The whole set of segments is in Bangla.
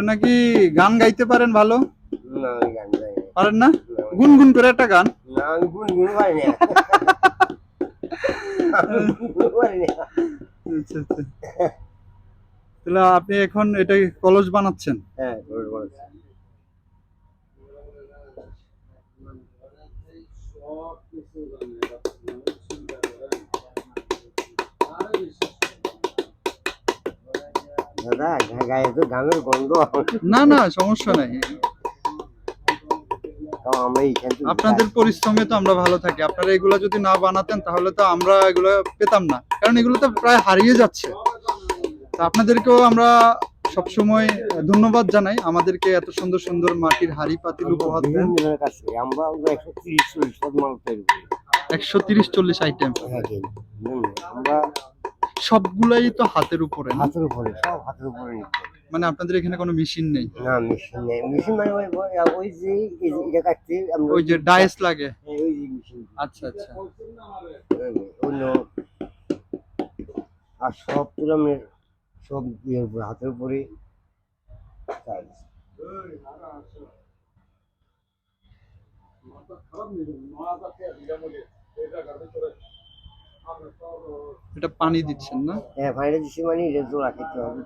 আপনি নাকি গান গাইতে পারেন ভালো? না আমি গান গাই না। পারেন না? গুনগুন করে একটা গান। না আমি গুনগুন পারি না। আমি গুনগুন পারি না। আচ্ছা আচ্ছা। তাহলে আপনি এখন এটা কলস বানাচ্ছেন? হ্যাঁ বড় বড় দাদা গায়ে তো গানের গন্ধ। না না সমস্যা নাই। আপনাদের পরিশ্রমে তো আমরা ভালো থাকি। আপনারা এগুলো যদি না বানাতেন তাহলে তো আমরা এগুলো পেতাম না। কারণ এগুলো তো প্রায় হারিয়ে যাচ্ছে। আপনাদেরকেও আমরা সবসময় ধন্যবাদ জানাই। আমাদেরকে এত সুন্দর সুন্দর মাটির হাড়ি পাতিল উপহার দেন। আমরা একশো তিরিশ চল্লিশ একশো তিরিশ আইটেম হ্যাঁ? আমরা সবগুলাই তো হাতের উপরে না? হাতের উপরে সব হাতের উপরে মানে আপনাদের এখানে কোনো মেশিন নেই? না মেশিন নেই। মেশিন মানে ওই ওই- ওই যে এই যে এটা কাটতে আমরা ওই যে ডায়েস লাগে? হ্যাঁ, ওই যে মেশিন। আচ্ছা আচ্ছা। অন্য আর সব পুরো আমরা সব ইয়ের উপরে হাতের উপরে কাজ। এটা পানি দিচ্ছেন না? হ্যাঁ ফাইনাল দিচ্ছি মানে এটা জোড়া খেতে হবে।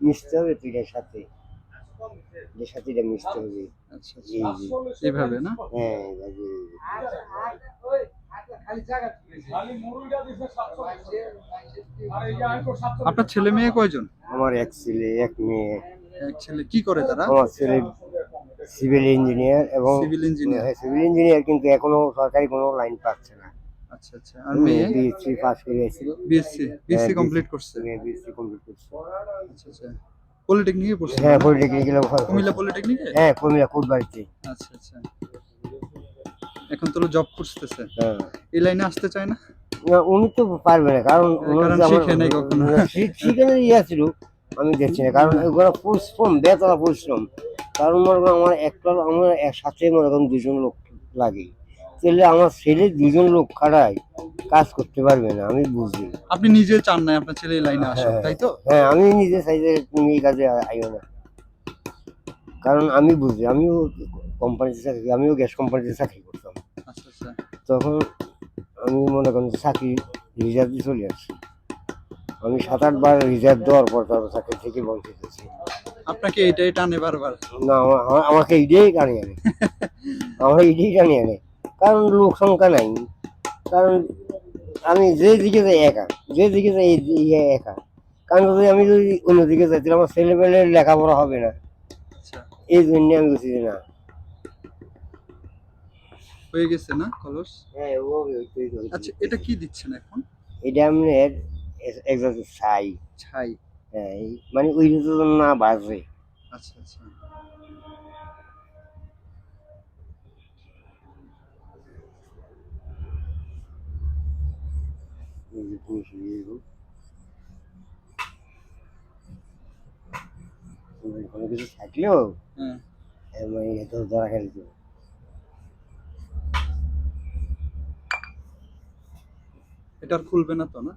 মিশতে হবে তো এটার সাথে। এটার সাথে এটা মিশতে হবে। আচ্ছা আচ্ছা। এইভাবে না? হ্যাঁ এই যে- আপনার ছেলে মেয়ে কয়জন? আমার এক ছেলে এক মেয়ে। এক ছেলে। কি করে তারা? আমার ছেলে সিভিল ইঞ্জিনিয়ার এবং সিভিল ইঞ্জিনিয়ার। সিভিল ইঞ্জিনিয়ার কিন্তু এখনও সরকারি কোনো লাইন পাচ্ছে না। আচ্ছা আচ্ছা। আর মেয়ে? বিএসসি পাস করে বিএসসি বিএসসি হ্যাঁ, কমপ্লিট করছে? বিএসসি কমপ্লিট করছে। আচ্ছা আচ্ছা। পলিটেকনিকে পড়ছে? হ্যাঁ পলিটেকনিক্যাল কুমিল্লা পলিটেকনিকে হ্যাঁ কুমিল্লা কোটবাড়িতে আচ্ছা আচ্ছা। এখন তো জব করতেছে হ্যাঁ। এই লাইনে আসতে চায় না? উনি তো পারবে না কারণ উনি কারণ যে শিখে নাই কখনো। শিখে নাই ছিল আমি দেখছি না কারণ ওগুলো পরিশ্রম বেতলা পরিশ্রম। কারণ মনে করো আমার একটা আমার সাথে মনে করেন দুজন লোক লাগে। তাহলে আমার ছেলে দুজন লোক খাড়ায় কাজ করতে পারবে না আমি বুঝি। আপনি নিজে চান না আপনার ছেলে লাইনে আসুক হ্যাঁ। তাই তো? হ্যাঁ আমি নিজে চাই যে তুমি এই কাজে আইও না। কারণ আমি বুঝি আমিও কোম্পানিতে চাকরি আমিও গ্যাস কোম্পানিতে চাকরি করতাম। আচ্ছা আচ্ছা। তখন আমি মনে করেন চাকরি রিজার্ভ দিয়ে চলে আসছি আমি সাত আটবার রিজার্ভ দেওয়ার পর তারপর চাকরি থেকে বঞ্চিত হচ্ছি আপনাকে এটাই টানে বারবার। না আমা- আমা- আমাকে ইডিয়াই টানি আনে। আমার ইডিয়াই টানি আনে। কারণ লোক সংখ্যা নাই। কারণ আমি যে দিকে যাই একা যে দিকে যাই ইয়ে একা। কারণ যদি আমি যদি অন্যদিকে যাই তাহলে আমার ছেলেমেয়ের লেখাপড়া হবে না। আচ্ছা। এই জন্য আমি যে না। হয়ে গেছে না কলস হ্যাঁ ও। আচ্ছা এটা কি দিচ্ছেন এখন? এটা আমি একজন ছাই ছাই। হ্যাঁ মানে ওই না বাজে। আচ্ছা আচ্ছা। এই যে পুরুষ কোনো কিছু থাকলেও হ্যাঁ। এত ধরা খেলে তো এটা আর খুলবে না তো না?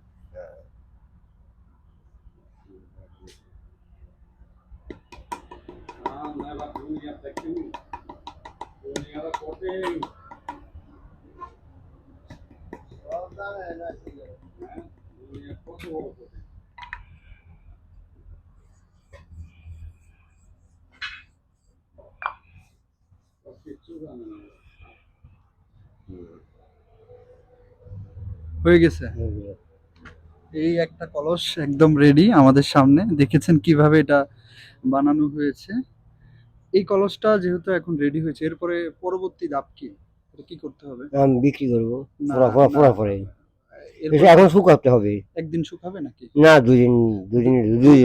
হয়ে গেছে। এই একটা কলস একদম রেডি আমাদের সামনে। দেখেছেন কীভাবে এটা বানানো হয়েছে। এই কলসটা যেহেতু এখন রেডি হয়েছে এরপরে পরবর্তী ধাপ কি? এটা কি করতে হবে? আমি বিক্রি করব। পরে। এখন শুকাতে হবে। একদিন শুকাবে নাকি? না দুদিন দুদিন দুই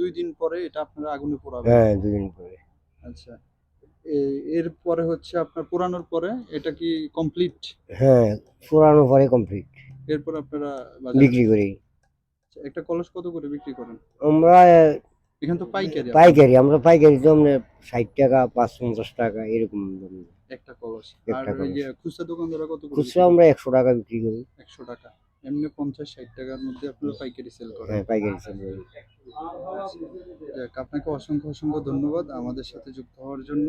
দুই দিন পরে এটা আপনারা আগুনে পোড়াবেন। হ্যাঁ দুদিন পরে। আচ্ছা। এরপরে হচ্ছে আপনার পোড়ানোর পরে এটা কি কমপ্লিট হ্যাঁ পুরানো পরে কমপ্লিট এরপর আপনারা বিক্রি করি। আচ্ছা, একটা কলস কত করে বিক্রি করেন? আমরা এখানে তো পাইকারি পাইকারি আমরা পাইকারি তো আমরা ষাট টাকা পাঁচ পঞ্চাশ টাকা এরকম একটা কলস। একটা আর কলস। খুচরা দোকানদাররা কত খুচরা আমরা একশো টাকা বিক্রি করি। একশো টাকা। এমনি পঞ্চাশ ষাট টাকার মধ্যে আপনারা পাইকারি সেল করেন। হ্যাঁ পাইকারি সেল করি আপনাকে অসংখ্য অসংখ্য ধন্যবাদ আমাদের সাথে যুক্ত হওয়ার জন্য।